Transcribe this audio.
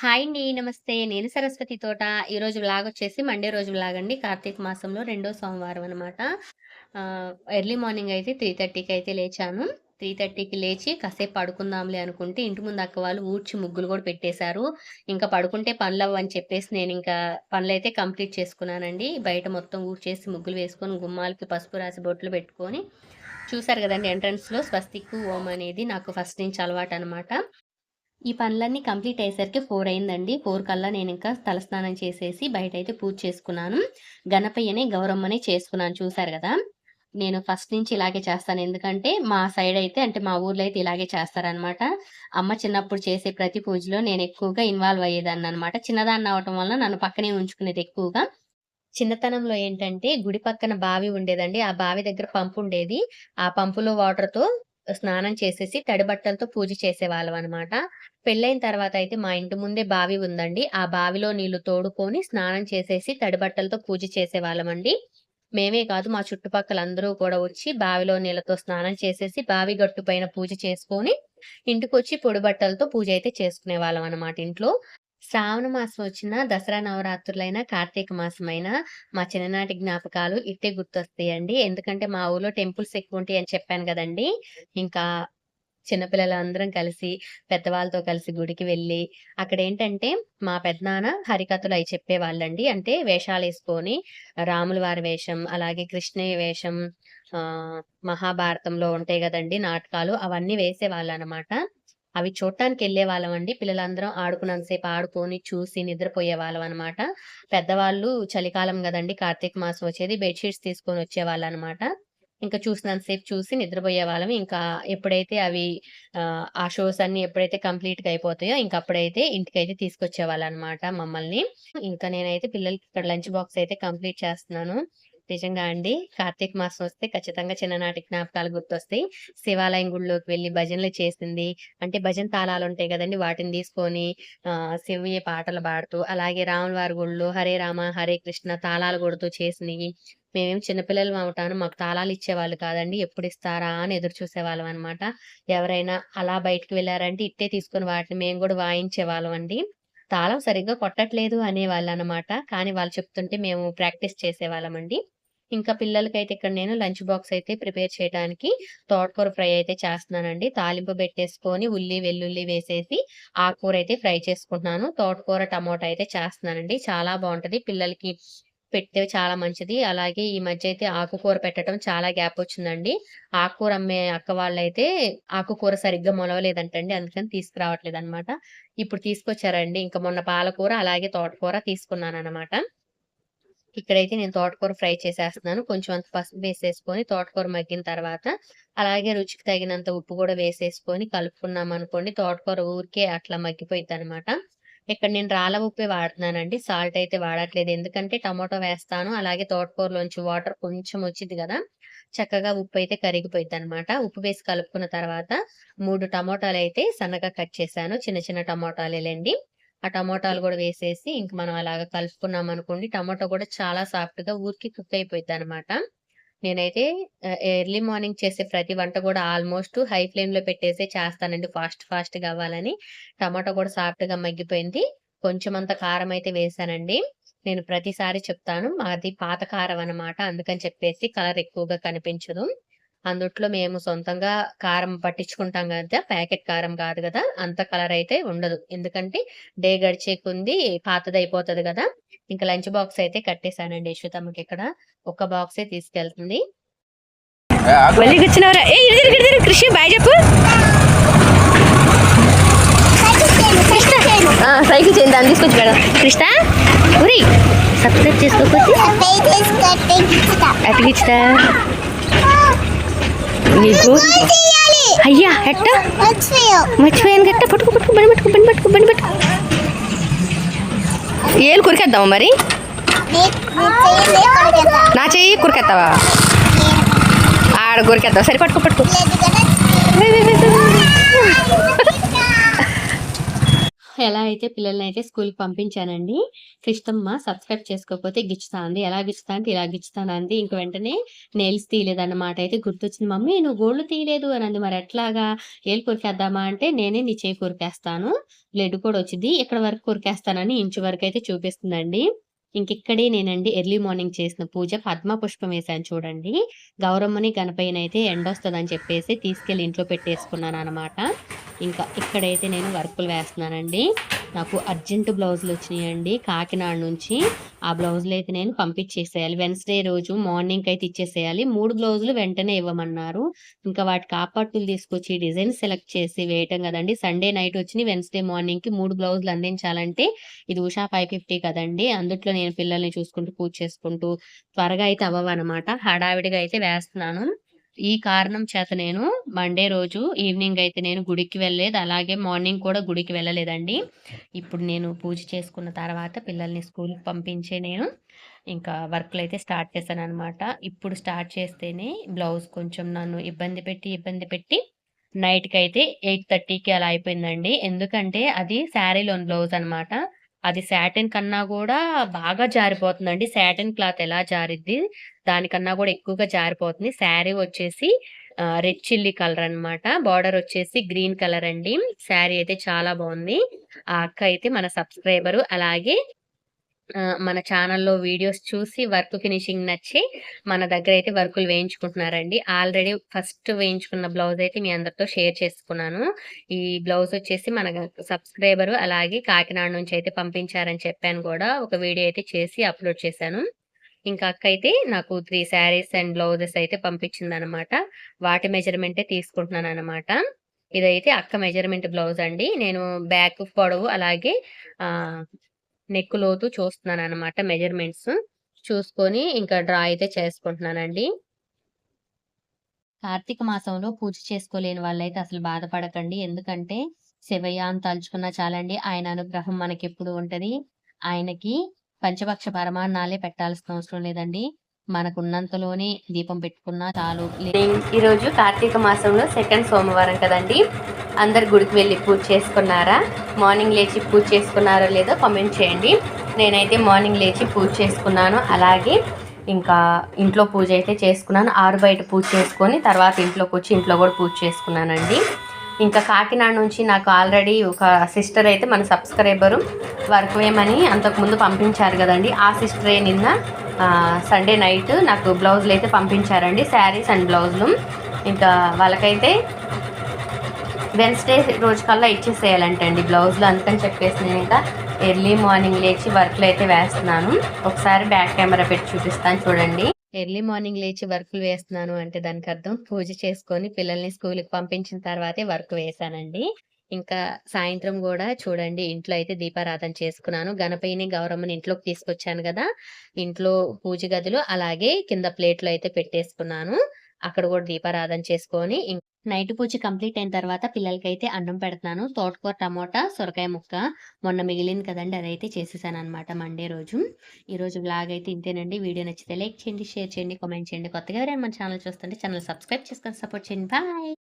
Hi అండి. నమస్తే. నేను సరస్వతి తోట. ఈరోజు వ్లాగ్ వచ్చేసి మండే రోజు వ్లాగ్ అండి. కార్తీక మాసంలో రెండో సోమవారం అనమాట. ఎర్లీ మార్నింగ్ అయితే 3:30కి అయితే లేచాను. 3:30కి లేచి కాసేపు పడుకుందాంలే అనుకుంటే ఇంటి ముందు అక్క వాళ్ళు ఊడ్చి ముగ్గులు కూడా పెట్టేశారు. ఇంకా పడుకుంటే పనులు అవ్వని చెప్పేసి నేను ఇంకా పనులైతే కంప్లీట్ చేసుకున్నానండి. బయట మొత్తం ఊడ్చేసి ముగ్గులు వేసుకొని గుమ్మాలకి పసుపు రాసి బొట్లు పెట్టుకొని చూసారు కదండీ ఎంట్రన్స్‌లో స్వస్తికు, ఓం అనేది నాకు ఫస్ట్ నుంచి అలవాటనమాట. ఈ పనులన్నీ కంప్లీట్ అయ్యేసరికి ఫోర్ అయిందండి. ఫోర్ కల్లా నేను ఇంకా తలస్నానం చేసేసి బయటైతే పూజ చేసుకున్నాను. గణపయ్యనే గౌరమ్మని చేసుకున్నాను చూసారు కదా నేను ఫస్ట్ నుంచి ఇలాగే చేస్తాను. ఎందుకంటే మా సైడ్ అయితే అంటే మా ఊర్లో అయితే ఇలాగే చేస్తారనమాట. అమ్మ చిన్నప్పుడు చేసే ప్రతి పూజలో నేను ఎక్కువగా ఇన్వాల్వ్ అయ్యేదాన్ని అనమాట చిన్నదాన్ని అవటం వల్ల నన్ను పక్కనే ఉంచుకునేది ఎక్కువగా. చిన్నతనంలో ఏంటంటే గుడి పక్కన బావి ఉండేదండి. ఆ బావి దగ్గర పంపు ఉండేది. ఆ పంపులో వాటర్‌తో స్నానం చేసేసి తడి బట్టలతో పూజ చేసేవాళ్ళమనమాట. పెళ్ళైన తర్వాత అయితే మా ఇంటి ముందే బావి ఉందండి. ఆ బావిలో నీళ్ళు తోడుకొని స్నానం చేసేసి తడి బట్టలతో పూజ చేసేవాళ్ళమండి. మేమే కాదు మా చుట్టుపక్కల అందరూ కూడా వచ్చి బావిలో నీళ్ళతో స్నానం చేసేసి బావి గట్టు పైన పూజ చేసుకొని ఇంటికొచ్చి పొడి బట్టలతో పూజ అయితే చేసుకునే వాళ్ళం అనమాట ఇంట్లో. శ్రావణ మాసం వచ్చిన దసరా నవరాత్రులైనా, కార్తీక మాసమైనా మా చిన్ననాటి జ్ఞాపకాలు ఇట్టే గుర్తొస్తాయండి. ఎందుకంటే మా ఊర్లో టెంపుల్స్ ఎక్కువ ఉంటాయని చెప్పాను కదండి ఇంకా చిన్నపిల్లలందరం కలిసి, పెద్దవాళ్ళతో కలిసి గుడికి వెళ్ళి, అక్కడ ఏంటంటే మా పెదనాన్న హరికథలు అవి చెప్పేవాళ్ళండి. అంటే వేషాలేసుకొని రాముల వారి వేషం, అలాగే కృష్ణయ్య వేషం, మహాభారతంలో ఉంటాయి కదండి నాటకాలు అవన్నీ వేసేవాళ్ళు అనమాట అవి చూడటానికి వెళ్ళే వాళ్ళం అండి పిల్లలందరం ఆడుకున్నంత సేపు ఆడుకొని, చూసి నిద్రపోయే వాళ్ళం అనమాట. పెద్దవాళ్ళు చలికాలం కదండి కార్తీక మాసం వచ్చేది బెడ్ షీట్స్ తీసుకొని వచ్చేవాళ్ళనమాట. ఇంకా చూసినంత సేపు చూసి నిద్రపోయేవాళ్ళం. ఇంకా ఎప్పుడైతే అవి ఆ షోస్ అన్ని ఎప్పుడైతే కంప్లీట్‌గా అయిపోతాయో ఇంకా అప్పుడైతే ఇంటికైతే తీసుకొచ్చేవాళ్ళనమాట మమ్మల్ని. ఇంకా నేనైతే పిల్లలకి ఇక్కడ లంచ్ బాక్స్ అయితే కంప్లీట్ చేస్తున్నాను. నిజంగా అండి. కార్తీక మాసం వస్తే ఖచ్చితంగా చిన్ననాటి జ్ఞాపకాలు గుర్తొస్తాయి. శివాలయం గుడిలోకి వెళ్ళి భజనలు చేసింది. అంటే భజన తాళాలు ఉంటాయి కదండి వాటిని తీసుకొని శివయ్య పాటలు పాడుతూ, అలాగే రాములవారి గుళ్ళు హరే రామ, హరే కృష్ణ తాళాలు కొడుతూ చేసినవి మేమేం చిన్న అవటాను మాకు తాళాలు ఇచ్చేవాళ్ళు కాదండి. ఎప్పుడు ఇస్తారా అని ఎదురు చూసేవాళ్ళం అనమాట. ఎవరైనా అలా బయటకు వెళ్ళారంటే ఇట్టే తీసుకొని వాటిని మేము కూడా వాయించేవాళ్ళం అండి తాళం సరిగ్గా కొట్టట్లేదు అనేవాళ్ళనమాట. కానీ వాళ్ళు చెప్తుంటే మేము ప్రాక్టీస్ చేసేవాళ్ళమండి. ఇంకా పిల్లలకైతే ఇక్కడ నేను లంచ్ బాక్స్ అయితే ప్రిపేర్ చేయడానికి తోటకూర ఫ్రై అయితే చేస్తున్నానండి. తాలింపు పెట్టేసుకొని ఉల్లి, వెల్లుల్లి వేసేసి ఆకుకూర అయితే ఫ్రై చేసుకుంటున్నాను. తోటకూర, టమోటా అయితే చేస్తున్నానండి. చాలా బాగుంటది పిల్లలకి పెడితే చాలా మంచిది. అలాగే ఈ మధ్య అయితే ఆకుకూర పెట్టడం చాలా గ్యాప్ వచ్చిందండి. ఆకుకూర అమ్మే అక్క వాళ్ళైతే ఆకుకూర సరిగ్గా మొలవలేదంటండి. అందుకని తీసుకురావట్లేదు అనమాట ఇప్పుడు తీసుకొచ్చారండి. ఇంకా మొన్న పాలకూర, అలాగే తోటకూర తీసుకున్నాను అనమాట ఇక్కడైతే నేను తోటకూర ఫ్రై చేసేస్తున్నాను. కొంచెం అంత పసుపు వేసేసుకొని తోటకూర మగ్గిన తర్వాత, అలాగే రుచికి తగినంత ఉప్పు కూడా వేసేసుకొని కలుపుకున్నామనుకోండి తోటకూర ఊరికే అట్లా మగ్గిపోయిద్దనమాట. ఇక్కడ నేను రాళ్ళ ఉప్పే వాడుతున్నానండి. సాల్ట్ అయితే వాడట్లేదు. ఎందుకంటే టమాటో వేస్తాను. అలాగే తోటకూరలోంచి వాటర్ కొంచెం వచ్చింది కదా చక్కగా ఉప్పు అయితే కరిగిపోయింది అనమాట ఉప్పు వేసి కలుపుకున్న తర్వాత మూడు టమాటాలు అయితే సన్నగా కట్ చేశాను. చిన్న చిన్న టమాటాలేలండి ఆ టమోటాలు కూడా వేసేసి ఇంక మనం అలాగా కలుపుకున్నామనుకోండి టమాటో కూడా చాలా సాఫ్ట్‌గా ఊరికి కుక్ అయిపోయిద్దనమాట. నేనైతే ఎర్లీ మార్నింగ్ చేసే ప్రతి వంట కూడా ఆల్మోస్ట్ హై ఫ్లేమ్‌లో పెట్టేసే చేస్తానండి ఫాస్ట్ ఫాస్ట్‌గా అవ్వాలని. టమాటో సాఫ్ట్గా మగ్గిపోయింది. కొంచెం అంత కారం అయితే వేసానండి నేను ప్రతిసారి చెప్తాను. మాది పాత కారం అనమాట. అందుకని చెప్పేసి కలర్ ఎక్కువగా కనిపించదు. అందుట్లో మేము సొంతంగా కారం పట్టించుకుంటాం గదా! ప్యాకెట్ కారం కాదు గదా! అంత కలర్ అయితే ఉండదు. ఎందుకంటే డే గడిచే కొంది పాతదయిపోతది గదా! ఇంక లంచ్ బాక్స్ అయితే కట్టేసానండి యశ్వితమ్మకిక్కడ. ఒక్క బాక్సే తీసుకెళ్తుంది. కృషి బాయ్ చెప్పు ఆ, సైకిల్ చేయండి దాన్ని తీసుకొచ్చి మేడం కృష్ణ ఉరి సబ్స్క్రైబ్ చేసుకోకపోతే నీకు? అయ్యా ఎట్ట? మర్చిపోయాను గట్ట పట్టుకు పట్టుకు బండి పట్టుకు బండి పట్టుకు బండి పట్టుకు. ఏలు కురికేద్దామా మరి? నా చెయ్యి కురికేస్తావా ఆడ కురికేద్దాం సరే పట్టుకో పట్టుకో. ఎలా అయితే పిల్లల్ని అయితే స్కూలుకి పంపించానండి. క్రిష్టమ్మ సబ్స్క్రైబ్ చేసుకోకపోతే గిచ్చుతాంది. ఎలా గిచ్చుతా అంటే ఇలా గిచ్చుతానంది. ఇంక వెంటనే నెయిల్స్ తీయలేదన్నమాట అయితే గుర్తొచ్చింది. మమ్మీ నువ్వు గోళ్ళు తీయలేదు అని మరి ఎట్లాగా ఏళ్ళు కొరికేద్దామా అంటే నేనే నీ చేయి కొరికేస్తాను. బ్లడ్ కూడా వచ్చింది ఎక్కడ వరకు కొరికేస్తానని ఇంచు వరకు అయితే చూపిస్తుందండి. ఇంకిక్కడే నేనండి ఎర్లీ మార్నింగ్ చేసిన పూజ పద్మ పుష్పం వేశాను చూడండి. గౌరమ్మని, గణపయ్యనైతే ఎండొస్తదని చెప్పేసి తీసుకెళ్ళి ఇంట్లో పెట్టేసుకున్నాను అనమాట ఇంకా ఇక్కడైతే నేను వర్కులు వేస్తున్నానండి. నాకు అర్జెంట్ బ్లౌజులొచ్చినియండి కాకినాడ నుంచి. ఆ బ్లౌజులు అయితే నేను పంపించేసేయాలి. వెన్స్‌డే రోజు మార్నింగ్‌కైతే ఇచ్చేసేయాలి. మూడు బ్లౌజులు వెంటనే ఇవ్వమన్నారు. ఇంకా వాటికి ఆపట్టులు తీసుకొచ్చి డిజైన్ సెలెక్ట్ చేసి వేయటం కదండి సండే నైట్ వచ్చినాయి వెన్స్‌డే మార్నింగ్‌కి మూడు బ్లౌజులు అందించాలంటే ఇది ఉషా 550 కదండీ! అందుట్లో నేను పిల్లల్ని చూసుకుంటూ, పూజ చేసుకుంటూ త్వరగా అయితే అవ్వవనమాట. హడావిడిగా అయితే వేస్తున్నాను. ఈ కారణం చేత నేను మండే రోజు ఈవినింగ్ అయితే నేను గుడికి వెళ్ళలేదు. అలాగే మార్నింగ్ కూడా గుడికి వెళ్ళలేదండి. ఇప్పుడు నేను పూజ చేసుకున్న తర్వాత పిల్లల్ని స్కూల్కి పంపించే నేను ఇంకా వర్క్లు అయితే స్టార్ట్ చేశాను అనమాట ఇప్పుడు స్టార్ట్ చేస్తేనే బ్లౌజ్ కొంచెం నన్ను ఇబ్బంది పెట్టి, ఇబ్బంది పెట్టి నైట్కి అయితే ఎయిట్ థర్టీకి అలా అయిపోయిందండి. ఎందుకంటే అది శారీలోని బ్లౌజ్ అనమాట. అది సాటిన్ కన్నా కూడా బాగా జారిపోతుందండి. సాటిన్ క్లాత్ ఎలా జారిద్ది దానికన్నా కూడా ఎక్కువగా జారిపోతుంది. శారీ వచ్చేసి రెడ్ చిల్లీ కలర్ అనమాట. బార్డర్ వచ్చేసి గ్రీన్ కలర్ అండి. శారీ అయితే చాలా బాగుంది ఆ అక్క అయితే మన సబ్స్క్రైబరు. అలాగే మన ఛానల్లో వీడియోస్ చూసి వర్క్ ఫినిషింగ్ నచ్చి మన దగ్గర అయితే వర్కులు వేయించుకుంటున్నారండి. ఆల్రెడీ ఫస్ట్ వేయించుకున్న బ్లౌజ్ అయితే మీ అందరితో షేర్ చేసుకున్నాను. ఈ బ్లౌజ్ వచ్చేసి మన సబ్స్క్రైబరు అలాగే కాకినాడ నుంచి అయితే పంపించారని చెప్పాను కూడా ఒక వీడియో అయితే చేసి అప్‌లోడ్ చేశాను. ఇంకా అక్క అయితే నాకు త్రీ శారీస్ అండ్ బ్లౌజెస్ అయితే పంపించిందనమాట. వాటి మెజర్‌మెంటే తీసుకుంటున్నాను అనమాట ఇదైతే అక్క మెజర్‌మెంట్ బ్లౌజ్ అండి. నేను బ్యాక్ పొడవు అలాగే నెక్ లోతు చూస్తున్నాననమాట మెజర్‌మెంట్స్. చూసుకొని ఇంకా డ్రా అయితే చేసుకుంటున్నానండి. కార్తీక మాసంలో పూజ చేసుకోలేని వాళ్ళైతే అసలు బాధపడకండి. ఎందుకంటే శివయ్య అని తలుచుకున్నా చాలండి. ఆయన అనుగ్రహం మనకి ఎప్పుడు ఉంటది. ఆయనకి పంచపక్ష పరమాన్నాలే పెట్టాల్సిన అవసరం లేదండి. మనకున్నంతలోనే దీపం పెట్టుకున్నా చాలు. ఈరోజు కార్తీక మాసంలో సెకండ్ సోమవారం కదండీ! అందరు గుడికి వెళ్ళి పూజ చేసుకున్నారా? మార్నింగ్ లేచి పూజ చేసుకున్నారో లేదో కామెంట్ చేయండి. నేనైతే మార్నింగ్ లేచి పూజ చేసుకున్నాను. అలాగే ఇంకా ఇంట్లో పూజ అయితే చేసుకున్నాను. ఆరు బయట పూజ చేసుకొని తర్వాత ఇంట్లోకి వచ్చి ఇంట్లో కూడా పూజ చేసుకున్నానండి. ఇంకా కాకినాడ నుంచి నాకు ఆల్రెడీ ఒక సిస్టర్ అయితే మన సబ్స్క్రైబరు వర్క్ వేయమని అంతకుముందు పంపించారు కదండి ఆ సిస్టరే నిన్న సండే నైట్ నాకు బ్లౌజులైతే పంపించారండి. శారీస్ అండ్ బ్లౌజులు. ఇంకా వాళ్ళకైతే వెన్స్‌డే రోజుకల్లా ఇచ్చేసేయాలంటండి బ్లౌజులు. అందుకని చెప్పేసి ఇంకా ఎర్లీ మార్నింగ్ లేచి వర్క్లు అయితే వేస్తున్నాను. ఒకసారి బ్యాక్ కెమెరా పెట్టి చూపిస్తాను చూడండి. ఎర్లీ మార్నింగ్ లేచి వర్క్లు వేస్తున్నాను అంటే దానికి అర్థం పూజ చేసుకొని పిల్లల్ని స్కూల్కి పంపించిన తర్వాతే వర్క్ వేశానండి. ఇంకా సాయంత్రం కూడా చూడండి ఇంట్లో అయితే దీపారాధన చేసుకున్నాను. గణపయ్యని, గౌరమ్మని ఇంట్లోకి తీసుకొచ్చాను కదా ఇంట్లో పూజ గదిలో అలాగే కింద ప్లేట్‌లో అయితే పెట్టేసుకున్నాను. అక్కడ కూడా దీపారాధన చేసుకొని నైట్ పూజ కంప్లీట్ అయిన తర్వాత పిల్లలకైతే అన్నం పెడుతున్నాను. తోటకూర, టమోటా, సొరకాయ ముక్క మొన్న మిగిలింది కదండి అదైతే చేసేసాననమాట మండే రోజు. ఈరోజు బ్లాగ్ అయితే ఇంతేనండి. వీడియో నచ్చితే లైక్ చేయండి, షేర్ చేయండి, కామెంట్ చేయండి. కొత్తగా ఎవరైనా మన ఛానల్ చూస్తుంటే ఛానల్ సబ్స్క్రైబ్ చేసుకొని సపోర్ట్ చేయండి. బాయ్.